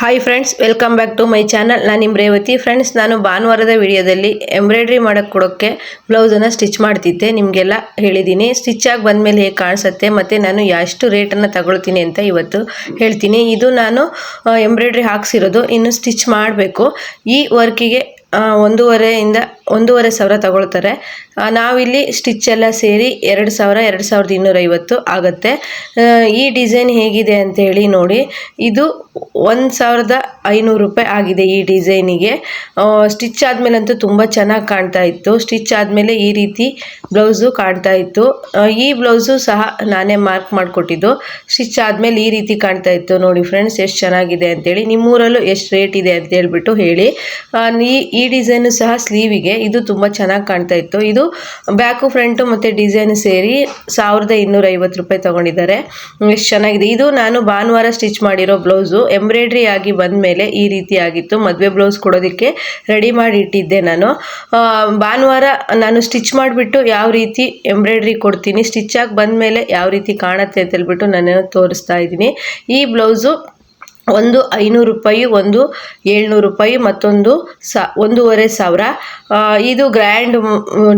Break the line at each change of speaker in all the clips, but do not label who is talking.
Hi friends welcome back to my channel ನಾನು ನಿಮ್ಮ Revathi. Friends ನಾನು ಭಾನುವಾರದ ವಿಡಿಯೋದಲ್ಲಿ ಎಂಬ್ರಾಯ್ಡ್ರಿ ಮಾಡೋಕ್ಕೆ ಕೊಡೋಕ್ಕೆ ಬ್ಲೌಸನ್ನು ಸ್ಟಿಚ್ ಮಾಡ್ತಿದ್ದೆ. ನಿಮಗೆಲ್ಲ ಹೇಳಿದ್ದೀನಿ ಸ್ಟಿಚ್ ಆಗಿ ಬಂದಮೇಲೆ ಹೇಗೆ ಕಾಣಿಸುತ್ತೆ ಮತ್ತು ನಾನು ಎಷ್ಟು ರೇಟನ್ನು ತಗೊಳ್ತೀನಿ ಅಂತ ಇವತ್ತು ಹೇಳ್ತೀನಿ. ಇದು ನಾನು ಎಂಬ್ರಾಯ್ಡ್ರಿ ಹಾಕ್ಸಿರೋದು. ಇನ್ನು ಸ್ಟಿಚ್ ಮಾಡಬೇಕು. ಈ ವರ್ಕಿಗೆ ಒಂದೂವರೆಯಿಂದ ಒಂದೂವರೆ ಸಾವಿರ ತಗೊಳ್ತಾರೆ. ನಾವಿಲ್ಲಿ ಸ್ಟಿಚ್ ಎಲ್ಲ ಸೇರಿ ಎರಡು ಸಾವಿರ, ಎರಡು ಸಾವಿರದ ಇನ್ನೂರೈವತ್ತು ಆಗುತ್ತೆ. ಈ ಡಿಸೈನ್ ಹೇಗಿದೆ ಅಂತ ಹೇಳಿ ನೋಡಿ. ಇದು ಒಂದು ಸಾವಿರದ ಐನೂರು ರೂಪಾಯಿ ಆಗಿದೆ ಈ ಡಿಸೈನಿಗೆ ಸ್ಟಿಚ್ ಆದಮೇಲಂತೂ ತುಂಬ ಚೆನ್ನಾಗಿ ಕಾಣ್ತಾ ಇತ್ತು. ಸ್ಟಿಚ್ ಆದಮೇಲೆ ಈ ರೀತಿ ಬ್ಲೌಸು ಕಾಣ್ತಾ ಇತ್ತು. ಈ ಬ್ಲೌಸು ಸಹ ನಾನೇ ಮಾರ್ಕ್ ಮಾಡಿಕೊಟ್ಟಿದ್ದು. ಸ್ಟಿಚ್ ಆದಮೇಲೆ ಈ ರೀತಿ ಕಾಣ್ತಾ ಇತ್ತು. ನೋಡಿ ಫ್ರೆಂಡ್ಸ್, ಎಷ್ಟು ಚೆನ್ನಾಗಿದೆ ಅಂತೇಳಿ ನಿಮ್ಮೂರಲ್ಲೂ ಎಷ್ಟು ರೇಟ್ ಇದೆ ಅಂತ ಹೇಳ್ಬಿಟ್ಟು ಹೇಳಿ. ಈ- ಈ ಡಿಸೈನು ಸಹ ಸ್ಲೀವಿಗೆ ಇದು ತುಂಬ ಚೆನ್ನಾಗಿ ಕಾಣ್ತಾ ಇತ್ತು. ಇದು ಬ್ಯಾಕು ಫ್ರಂಟು ಮತ್ತು ಡಿಸೈನ್ ಸೇರಿ ಸಾವಿರದ ಇನ್ನೂರ ಐವತ್ತು ರೂಪಾಯಿ ತೊಗೊಂಡಿದ್ದಾರೆ. ಎಷ್ಟು ಚೆನ್ನಾಗಿದೆ. ಇದು ನಾನು ಭಾನುವಾರ ಸ್ಟಿಚ್ ಮಾಡಿರೋ ಬ್ಲೌಸು ಎಂಬ್ರಾಯ್ಡ್ರಿ ಆಗಿ ಬಂದ ಮೇಲೆ ಈ ರೀತಿ ಆಗಿತ್ತು. ಮದುವೆ ಬ್ಲೌಸ್ ಕೊಡೋದಕ್ಕೆ ರೆಡಿ ಮಾಡಿ ಇಟ್ಟಿದ್ದೆ ನಾನು. ಭಾನುವಾರ ನಾನು ಸ್ಟಿಚ್ ಮಾಡಿಬಿಟ್ಟು ಯಾವ ರೀತಿ ಎಂಬ್ರಾಯ್ಡ್ರಿ ಕೊಡ್ತೀನಿ ಸ್ಟಿಚ್ ಆಗಿ ಬಂದ ಮೇಲೆ ಯಾವ ರೀತಿ ಕಾಣುತ್ತೆ ಅಂತ ಹೇಳ್ಬಿಟ್ಟು ನಾನು ತೋರಿಸ್ತಾ ಇದ್ದೀನಿ. ಈ ಬ್ಲೌಸು ಒಂದು ಐನೂರು ರೂಪಾಯಿ, ಒಂದು ಏಳ್ನೂರು ರೂಪಾಯಿ, ಮತ್ತೊಂದು ಸ, ಒಂದೂವರೆ ಸಾವಿರ. ಇದು ಗ್ರ್ಯಾಂಡ್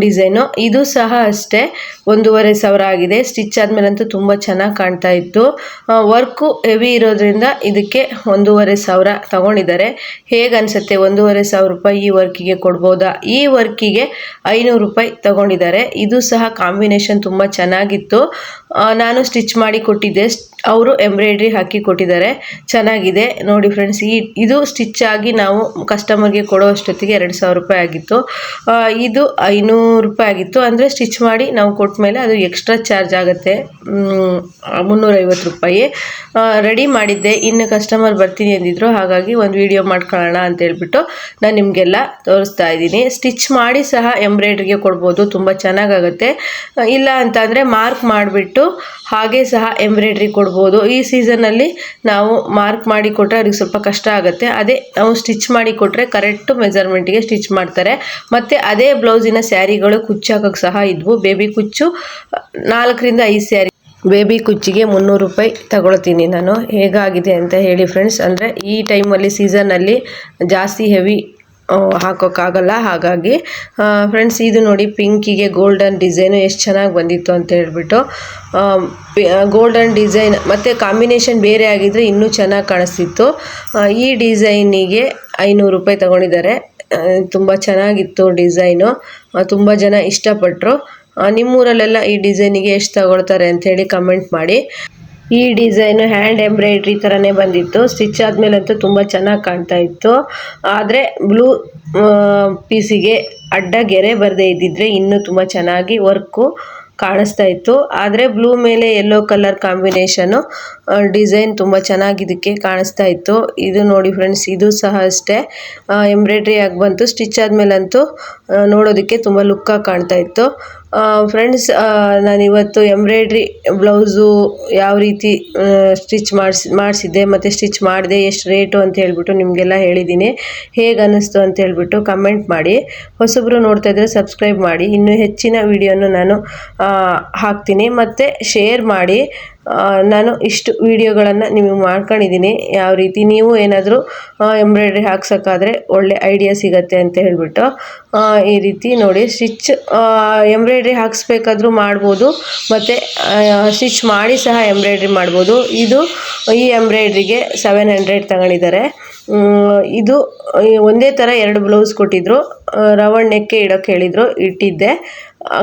ಡಿಸೈನು. ಇದು ಸಹ ಅಷ್ಟೇ, ಒಂದೂವರೆ ಸಾವಿರ ಆಗಿದೆ. ಸ್ಟಿಚ್ ಆದಮೇಲಂತೂ ತುಂಬ ಚೆನ್ನಾಗಿ ಕಾಣ್ತಾ ಇತ್ತು. ವರ್ಕು ಹೆವಿ ಇರೋದ್ರಿಂದ ಇದಕ್ಕೆ ಒಂದೂವರೆ ಸಾವಿರ ತಗೊಂಡಿದ್ದಾರೆ. ಹೇಗೆ ಅನಿಸುತ್ತೆ, ಒಂದೂವರೆ ಸಾವಿರ ರೂಪಾಯಿ ಈ ವರ್ಕಿಗೆ ಕೊಡ್ಬೋದಾ? ಈ ವರ್ಕಿಗೆ ಐನೂರು ರೂಪಾಯಿ ತಗೊಂಡಿದ್ದಾರೆ. ಇದು ಸಹ ಕಾಂಬಿನೇಷನ್ ತುಂಬ ಚೆನ್ನಾಗಿತ್ತು. ನಾನು ಸ್ಟಿಚ್ ಮಾಡಿ ಕೊಟ್ಟಿದ್ದೆ. ಅವರು ಎಂಬ್ರಾಯ್ಡ್ರಿ ಹಾಕಿ ಕೊಟ್ಟಿದ್ದಾರೆ. ಚೆನ್ನಾಗಿದೆ. ನೋಡಿ ಫ್ರೆಂಡ್ಸ್ ಈ, ಇದು ಸ್ಟಿಚ್ ಆಗಿ ನಾವು ಕಸ್ಟಮರ್ಗೆ ಕೊಡೋ ಅಷ್ಟೊತ್ತಿಗೆ ಎರಡು ಸಾವಿರ ರೂಪಾಯಿ ಆಗಿತ್ತು. ಇದು ಐನೂರು ರೂಪಾಯಿ ಆಗಿತ್ತು. ಅಂದರೆ ಸ್ಟಿಚ್ ಮಾಡಿ ನಾವು ಕೊಟ್ಟ ಮೇಲೆ ಅದು ಎಕ್ಸ್ಟ್ರಾ ಚಾರ್ಜ್ ಆಗುತ್ತೆ. ಮುನ್ನೂರೈವತ್ತು ರೂಪಾಯಿ. ರೆಡಿ ಮಾಡಿದ್ದೆ. ಇನ್ನು ಕಸ್ಟಮರ್ ಬರ್ತೀನಿ ಅಂದಿದ್ರು. ಹಾಗಾಗಿ ಒಂದು ವಿಡಿಯೋ ಮಾಡ್ಕೊಳ್ಳೋಣ ಅಂತ ಹೇಳ್ಬಿಟ್ಟು ನಾನು ನಿಮಗೆಲ್ಲ ತೋರಿಸ್ತಾ ಇದ್ದೀನಿ. ಸ್ಟಿಚ್ ಮಾಡಿ ಸಹ ಎಂಬ್ರಾಯ್ಡ್ರಿಗೆ ಕೊಡ್ಬೋದು. ತುಂಬ ಚೆನ್ನಾಗಾಗುತ್ತೆ. ಇಲ್ಲ ಅಂತ ಅಂದರೆ ಮಾರ್ಕ್ ಮಾಡಿಬಿಟ್ಟು ಹಾಗೆ ಸಹ ಎಂಬ್ರಾಯ್ಡ್ರಿ ಕೊಡ್ಬೋದು. ಈ ಸೀಸನಲ್ಲಿ ನಾವು ಮಾರ್ಕ್ ಮಾಡಿ ಕೊಟ್ಟರೆ ಅವ್ರಿಗೆ ಸ್ವಲ್ಪ ಕಷ್ಟ ಆಗುತ್ತೆ. ಅದೇ ನಾವು ಸ್ಟಿಚ್ ಮಾಡಿ ಕೊಟ್ಟರೆ ಕರೆಕ್ಟು ಮೆಜರ್ಮೆಂಟಿಗೆ ಸ್ಟಿಚ್ ಮಾಡ್ತಾರೆ. ಮತ್ತು ಅದೇ ಬ್ಲೌಸಿನ ಸ್ಯಾರಿಗಳು ಕುಚ್ಚು ಹಾಕೋಕ್ಕೆ ಸಹ ಇದ್ವು. ಬೇಬಿ ಕುಚ್ಚು, ನಾಲ್ಕರಿಂದ ಐದು ಸ್ಯಾರಿ. ಬೇಬಿ ಕುಚ್ಚಿಗೆ ಮುನ್ನೂರು ರೂಪಾಯಿ ತಗೊಳ್ತೀನಿ ನಾನು. ಹೇಗಾಗಿದೆ ಅಂತ ಹೇಳಿ ಫ್ರೆಂಡ್ಸ್ ಅಂದರೆ ಈ ಟೈಮಲ್ಲಿ ಸೀಸನಲ್ಲಿ ಜಾಸ್ತಿ ಹೆವಿ ಹಾಕೋಕ್ಕಾಗಲ್ಲ. ಹಾಗಾಗಿ ಫ್ರೆಂಡ್ಸ್ ಇದು ನೋಡಿ ಪಿಂಕಿಗೆ ಗೋಲ್ಡನ್ ಡಿಸೈನು ಎಷ್ಟು ಚೆನ್ನಾಗಿ ಬಂದಿತ್ತು ಅಂತ ಹೇಳ್ಬಿಟ್ಟು ಗೋಲ್ಡನ್ ಡಿಸೈನ್ ಮತ್ತು ಕಾಂಬಿನೇಷನ್ ಬೇರೆ ಆಗಿದ್ದರೆ ಇನ್ನೂ ಚೆನ್ನಾಗಿ ಕಾಣಿಸ್ತಿತ್ತು. ಈ ಡಿಸೈನಿಗೆ ಐನೂರು ರೂಪಾಯಿ ತಗೊಂಡಿದ್ದಾರೆ. ತುಂಬ ಚೆನ್ನಾಗಿತ್ತು ಡಿಸೈನು ತುಂಬ ಜನ ಇಷ್ಟಪಟ್ಟರು ನಿಮ್ಮೂರಲ್ಲೆಲ್ಲ ಈ ಡಿಸೈನಿಗೆ ಎಷ್ಟು ತಗೊಳ್ತಾರೆ ಅಂಥೇಳಿ ಕಮೆಂಟ್ ಮಾಡಿ. ಈ ಡಿಸೈನು ಹ್ಯಾಂಡ್ ಎಂಬ್ರಾಯ್ಡ್ರಿ ಥರನೇ ಬಂದಿತ್ತು. ಸ್ಟಿಚ್ ಆದಮೇಲಂತೂ ತುಂಬ ಚೆನ್ನಾಗಿ ಕಾಣ್ತಾ ಇತ್ತು. ಆದರೆ ಬ್ಲೂ ಪೀಸಿಗೆ ಅಡ್ಡ ಗೆರೆ ಬರದೇ ಇದ್ದಿದ್ರೆ ಇನ್ನೂ ತುಂಬ ಚೆನ್ನಾಗಿ ವರ್ಕು ಕಾಣಿಸ್ತಾ ಇತ್ತು. ಆದರೆ ಬ್ಲೂ ಮೇಲೆ ಯೆಲ್ಲೋ ಕಲರ್ ಕಾಂಬಿನೇಷನು ಡಿಸೈನ್ ತುಂಬ ಚೆನ್ನಾಗಿ ಇದಕ್ಕೆ ಕಾಣಿಸ್ತಾ ಇತ್ತು. ಇದು ನೋಡಿ ಫ್ರೆಂಡ್ಸ್ ಇದು ಸಹ ಅಷ್ಟೇ. ಎಂಬ್ರಾಯ್ಡ್ರಿ ಆಗಿ ಬಂತು. ಸ್ಟಿಚ್ ಆದಮೇಲಂತೂ ನೋಡೋದಕ್ಕೆ ತುಂಬ ಲುಕ್ಕಾಗಿ ಕಾಣ್ತಾ ಇತ್ತು. ಫ್ರೆಂಡ್ಸ್ ನಾನಿವತ್ತು ಎಂಬ್ರಾಯ್ಡ್ರಿ ಬ್ಲೌಸು ಯಾವ ರೀತಿ ಸ್ಟಿಚ್ ಮಾಡಿಸಿ, ಮಾಡಿಸಿದ್ದೆ, ಮತ್ತು ಸ್ಟಿಚ್ ಮಾಡಿದೆ, ಎಷ್ಟು ರೇಟು ಅಂತ ಹೇಳ್ಬಿಟ್ಟು ನಿಮಗೆಲ್ಲ ಹೇಳಿದ್ದೀನಿ. ಹೇಗೆ ಅನ್ನಿಸ್ತು ಅಂತ ಹೇಳ್ಬಿಟ್ಟು ಕಮೆಂಟ್ ಮಾಡಿ. ಹೊಸಬ್ರು ನೋಡ್ತಾ ಇದ್ದರೆ ಸಬ್ಸ್ಕ್ರೈಬ್ ಮಾಡಿ. ಇನ್ನೂ ಹೆಚ್ಚಿನ ವಿಡಿಯೋನು ನಾನು ಹಾಕ್ತೀನಿ. ಮತ್ತು ಶೇರ್ ಮಾಡಿ. ನಾನು ಇಷ್ಟು ವಿಡಿಯೋಗಳನ್ನು ನಿಮಗೆ ಮಾಡ್ಕೊಂಡಿದ್ದೀನಿ. ಯಾವ ರೀತಿ ನೀವು ಏನಾದರೂ ಎಂಬ್ರಾಯ್ಡ್ರಿ ಹಾಕ್ಸೋಕ್ಕಾದ್ರೆ ಒಳ್ಳೆ ಐಡಿಯಾ ಸಿಗತ್ತೆ ಅಂತ ಹೇಳಿಬಿಟ್ಟು ಈ ರೀತಿ ನೋಡಿ ಸ್ಟಿಚ್ ಎಂಬ್ರಾಯ್ಡ್ರಿ ಹಾಕ್ಸ್ಬೇಕಾದ್ರೂ ಮಾಡ್ಬೋದು. ಮತ್ತು ಸ್ಟಿಚ್ ಮಾಡಿ ಸಹ ಎಂಬ್ರಾಯ್ಡ್ರಿ ಮಾಡ್ಬೋದು. ಇದು ಈ ಎಂಬ್ರಾಯ್ಡ್ರಿಗೆ ಸೆವೆನ್ ಹಂಡ್ರೆಡ್ ತಗೊಂಡಿದ್ದಾರೆ. ಇದು ಒಂದೇ ಥರ ಎರಡು ಬ್ಲೌಸ್ ಕೊಟ್ಟಿದ್ರು. ರವಣ್ ನೆಕ್ಕೆ ಇಡೋಕ್ಕೆ ಹೇಳಿದರು, ಇಟ್ಟಿದ್ದೆ.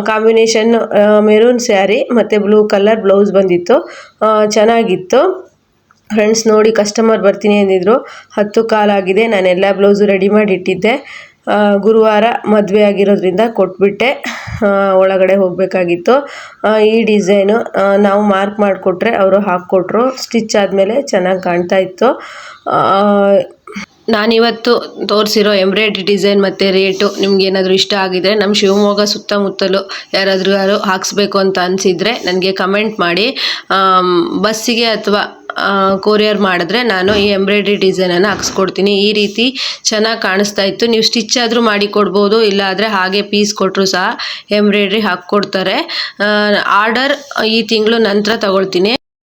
ಕಾಂಬಿನೇಷನ್ ಮೆರೂನ್ ಸ್ಯಾರಿ ಮತ್ತು ಬ್ಲೂ ಕಲರ್ ಬ್ಲೌಸ್ ಬಂದಿತ್ತು. ಚೆನ್ನಾಗಿತ್ತು. ಫ್ರೆಂಡ್ಸ್ ನೋಡಿ ಕಸ್ಟಮರ್ ಬರ್ತೀನಿ ಅಂದಿದ್ರು. ಹತ್ತು ಕಾಲಾಗಿದೆ ನಾನೆಲ್ಲ ಬ್ಲೌಸು ರೆಡಿ ಮಾಡಿ ಇಟ್ಟಿದ್ದೆ ಗುರುವಾರ ಮದುವೆ ಆಗಿರೋದ್ರಿಂದ ಕೊಟ್ಬಿಟ್ಟೆ. ಒಳಗಡೆ ಹೋಗಬೇಕಾಗಿತ್ತು. ಈ ಡಿಸೈನು ನಾವು ಮಾರ್ಕ್ ಮಾಡಿಕೊಟ್ರೆ ಅವರು ಹಾಕ್ಕೊಟ್ರು. ಸ್ಟಿಚ್ ಆದಮೇಲೆ ಚೆನ್ನಾಗಿ ಕಾಣ್ತಾ ಇತ್ತು. ನಾನಿವತ್ತು ತೋರಿಸಿರೋ ಎಂಬ್ರಾಯ್ಡ್ರಿ ಡಿಸೈನ್ ಮತ್ತು ರೇಟು ನಿಮ್ಗೆ ಏನಾದರೂ ಇಷ್ಟ ಆಗಿದರೆ ನಮ್ಮ ಶಿವಮೊಗ್ಗ ಸುತ್ತಮುತ್ತಲು ಯಾರಾದರೂ ಯಾರು ಹಾಕಿಸ್ಬೇಕು ಅಂತ ಅನಿಸಿದರೆ ನನಗೆ ಕಮೆಂಟ್ ಮಾಡಿ. ಬಸ್ಸಿಗೆ ಅಥವಾ ಕೊರಿಯರ್ ಮಾಡಿದ್ರೆ ನಾನು ಈ ಎಂಬ್ರಾಯ್ಡ್ರಿ ಡಿಸೈನನ್ನು ಹಾಕ್ಸ್ಕೊಡ್ತೀನಿ. ಈ ರೀತಿ ಚೆನ್ನಾಗಿ ಕಾಣಿಸ್ತಾ ಇತ್ತು. ನೀವು ಸ್ಟಿಚ್ ಆದರೂ ಮಾಡಿ ಕೊಡ್ಬೋದು, ಇಲ್ಲಾದರೆ ಹಾಗೆ ಪೀಸ್ ಕೊಟ್ಟರು ಸಹ ಎಂಬ್ರಾಯ್ಡ್ರಿ ಹಾಕ್ಕೊಡ್ತಾರೆ. ಆರ್ಡರ್ ಈ ತಿಂಗಳು ನಂತರ ತಗೊಳ್ತೀನಿ.